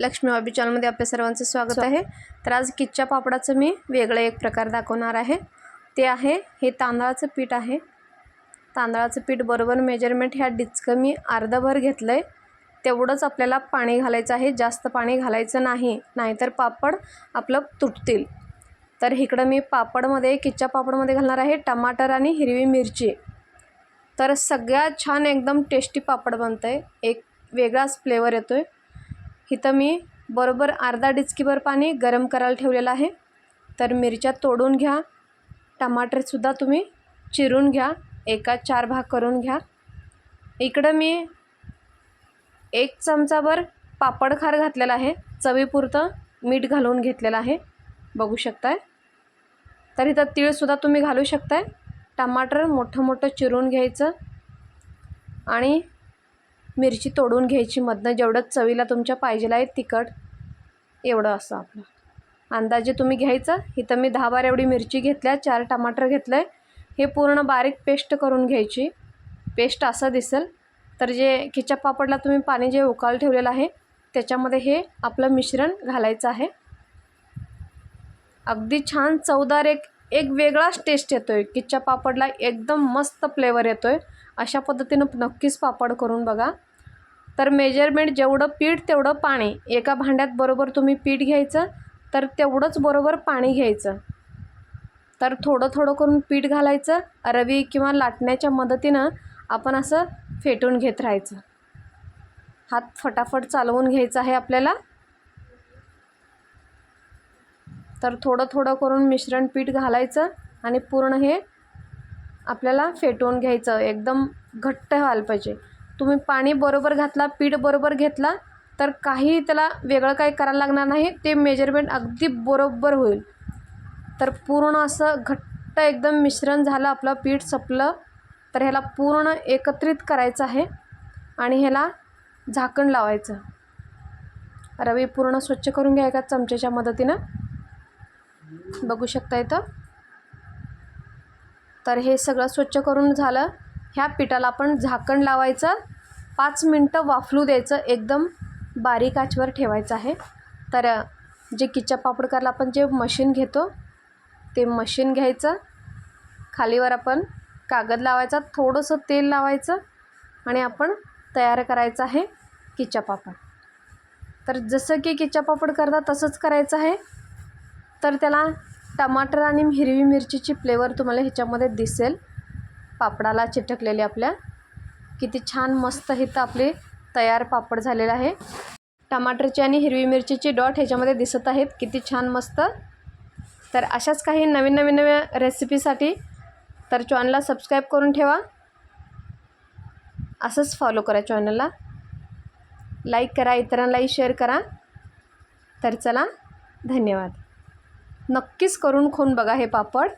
लक्ष्मी बाबी चॅनलमध्ये आपल्या सर्वांचं स्वागत आहे. तर आज किच्च्या पापडाचं मी वेगळं एक प्रकार दाखवणार आहे. ते आहे हे तांदळाचं पीठ आहे. तांदळाचं पीठ बरोबर मेजरमेंट ह्या डिचकं मी अर्धभर घेतलं आहे तेवढंच आपल्याला पाणी घालायचं आहे. जास्त पाणी घालायचं नाही नाहीतर पापड आपलं तुटतील. तर इकडं मी पापडमध्ये किच्च्या पापडमध्ये घालणार आहे टमाटर आणि हिरवी मिरची. तर सगळ्यात छान एकदम टेस्टी पापड बनतं आहे एक वेगळाच फ्लेवर येतो आहे इथं मी बरोबर अर्धा डिचकीभर पाणी गरम करायला ठेवलेलं आहे. तर मिरच्या तोडून घ्या. टमाटरसुद्धा तुम्ही चिरून घ्या. एका चार भाग करून घ्या. इकडं मी एक चमचाभर पापड खार घातलेला आहे. चवीपुरतं मीठ घालून घेतलेलं आहे. बघू शकताय? तर इथं तीळसुद्धा तुम्ही घालू शकताय. टमाटर मोठं मोठं चिरून घ्यायचं. आणि मिरची तोडून घ्यायची मधनं जेवढं चवीला तुमच्या पाहिजेला आहे तिखट एवढं असं आपलं. अंदाजे तुम्ही घ्यायचं. इथं मी दहा बारा एवढी मिरची घेतल्या चार टमाटर घेतलं आहे हे पूर्ण बारीक पेस्ट करून घ्यायची. पेस्ट असं दिसेल. तर जे खिचप पापडला तुम्ही पाणी जे उकाळ ठेवलेलं आहे त्याच्यामध्ये हे आपलं मिश्रण घालायचं आहे. अगदी छान चवदार एक एक वेगळाच टेस्ट येतो आहे किच्च्या पापडला एकदम मस्त फ्लेवर येतो आहे अशा पद्धतीनं नक्कीच पापड करून बघा. तर मेजरमेंट जेवढं पीठ तेवढं पाणी. एका भांड्यात बरोबर तुम्ही पीठ घ्यायचं तर तेवढंच बरोबर पाणी घ्यायचं. तर थोडं थोडं करून पीठ घालायचं. रवी किंवा लाटण्याच्या मदतीनं आपण असं फेटून घेत राहायचं. हात फटाफट चालवून घ्यायचा आहे आपल्याला. तर थोडं थोडं करून मिश्रण पीठ घालायचं आणि पूर्ण हे आपल्याला फेटवून घ्यायचं. एकदम घट्ट व्हायला पाहिजे. तुम्ही पाणी बरोबर घातला पीठ बरोबर घेतला तर काही त्याला वेगळं काही करायला लागणार नाही. ते मेजरमेंट अगदी बरोबर होईल. तर पूर्ण असं घट्ट एकदम मिश्रण झालं आपलं पीठ सपलं तर ह्याला पूर्ण एकत्रित करायचं आहे आणि ह्याला झाकण लावायचं. रवी पूर्ण स्वच्छ करून घ्या एका चमच्याच्या मदतीनं. बघू शकता इथं. तर हे सगळं स्वच्छ करून झालं. ह्या पिठाला आपण झाकण लावायचं पाच मिनटं वाफलू द्यायचं एकदम बारीक आचवर ठेवायचं आहे. तर जे किच्चा पापड करायला आपण जे मशीन घेतो ते मशीन घ्यायचं. खालीवर आपण कागद लावायचा थोडंसं तेल लावायचं आणि आपण तयार करायचं आहे किच्चा पापड. तर जसं की किच्चा पापड करता तसंच करायचं आहे. तर त्याला टमाटर आणि हिरवी मिरचीची फ्लेवर तुम्हाला ह्याच्यामध्ये दिसेल. पापडाला चिटकलेली आपल्या. किती छान मस्त हिथं आपले तयार पापड झालेलं आहे. टमाटरची आणि हिरवी मिरचीची डॉट ह्याच्यामध्ये दिसत आहेत. किती छान मस्त. तर अशाच काही नवीन नवीन नव्या रेसिपीसाठी तर चॅनलला सबस्क्राईब करून ठेवा. असंच फॉलो करा चॅनलला. लाईक करा इतरांनाही शेअर करा. तर चला धन्यवाद. नक्कीच करून खून बघा हे पापड.